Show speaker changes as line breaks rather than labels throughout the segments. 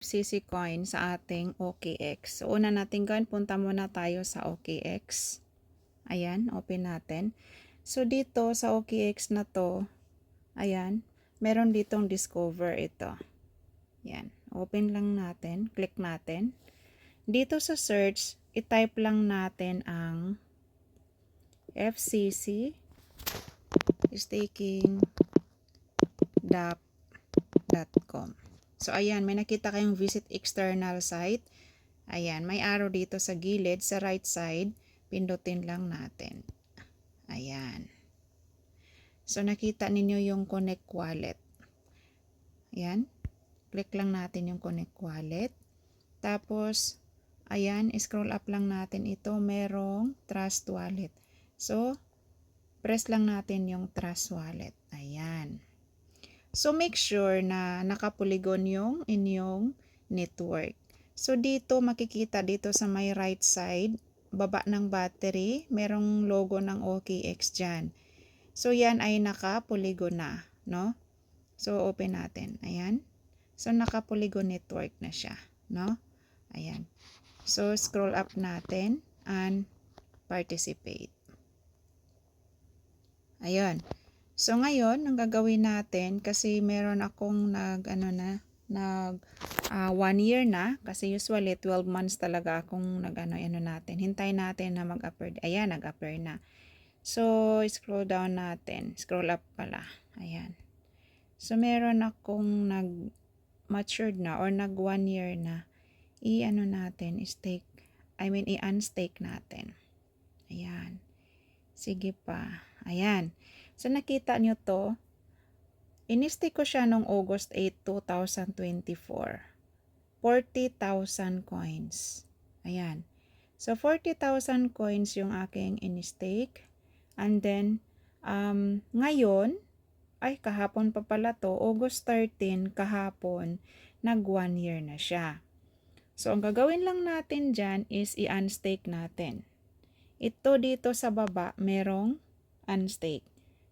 CC coin sa ating OKX. So, una natin gawin, punta muna tayo sa OKX. Ayan, open natin. So, dito sa OKX na to, ayan, meron ditong discover ito. Yan, open lang natin, click natin. Dito sa search, i-type lang natin ang FCC staking.com. So, ayan, may nakita kayong visit external site. Ayan, may arrow dito sa gilid, sa right side. Pindutin lang natin. Ayan. So, nakita ninyo yung connect wallet. Ayan. Click lang natin yung connect wallet. Tapos, ayan, scroll up lang natin ito. Merong trust wallet. So, press lang natin yung trust wallet. Ayan. So, make sure na nakapolygon yung inyong network. So, dito makikita dito sa may right side, baba ng battery, merong logo ng OKX dyan. So, yan ay nakapolygon na, no? So, open natin. Ayan. So, nakapolygon network na siya, no? Ayan. So, scroll up natin and participate. Ayun. So ngayon, ang gagawin natin kasi meron akong nag ano na nag uh, one year na kasi usually 12 months talaga akong nag ano, ano natin. Hintay natin na mag-upper. Ayan, nag-upper na. So scroll down natin. Scroll up pala. Ayan. So meron akong nag matured na or nag one year na. I-ano natin, stake. I mean, i-unstake natin. Ayan. Sige pa. Ayan. So, nakita nyo to. Inistake ko siya noong August 8, 2024. 40,000 coins. Ayan. So, 40,000 coins yung aking inistake. And then, um, ngayon, ay kahapon pa pala to, August 13, kahapon, nag one year na siya. So, ang gagawin lang natin dyan is i-unstake natin. Ito dito sa baba, merong unstake.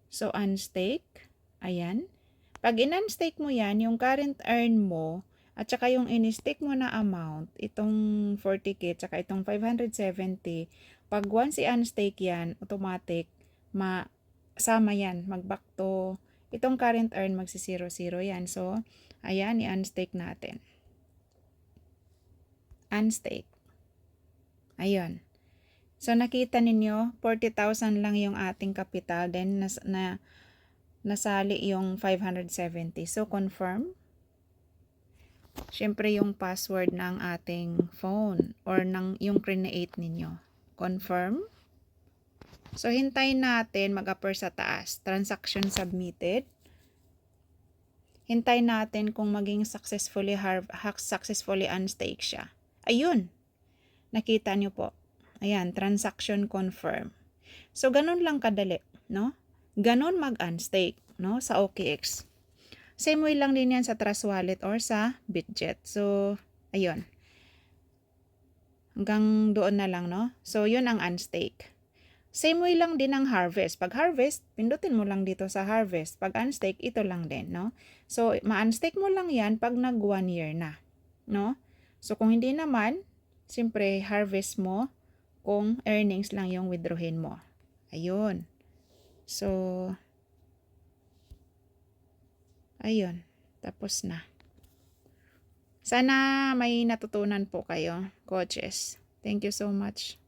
So, unstake, ayan. Pag in-unstake mo yan, yung current earn mo, at saka yung in-stake mo na amount, itong 40k, at saka itong 570, pag once i-unstake yan, automatic, masama yan, mag-back to, itong current earn magsi 00 yan. So, ayan, i-unstake natin. Unstake. Ayun. So nakita ninyo, 40,000 lang yung ating capital then nas, na nasali yung 570. So confirm. Siyempre yung password ng ating phone or ng yung create ninyo. Confirm. So hintayin natin mag-upper sa taas. Transaction submitted. Hintayin natin kung maging successfully successfully unstake siya. Ayun. Nakita niyo po Ayan, transaction confirm. So, ganun lang kadali, no? Ganun mag-unstake, no? Sa OKX. Same way lang din yan sa Trust Wallet or sa Bitget. So, ayun. Hanggang doon na lang, no? So, yun ang unstake. Same way lang din ang harvest. Pag harvest, pindutin mo lang dito sa harvest. Pag unstake, ito lang din, no? So, ma-unstake mo lang yan pag nag one year na, no? So, kung hindi naman, simpre harvest mo kung earnings lang yung withdrawin mo. Ayun. So, ayun. Tapos na. Sana may natutunan po kayo, coaches. Thank you so much.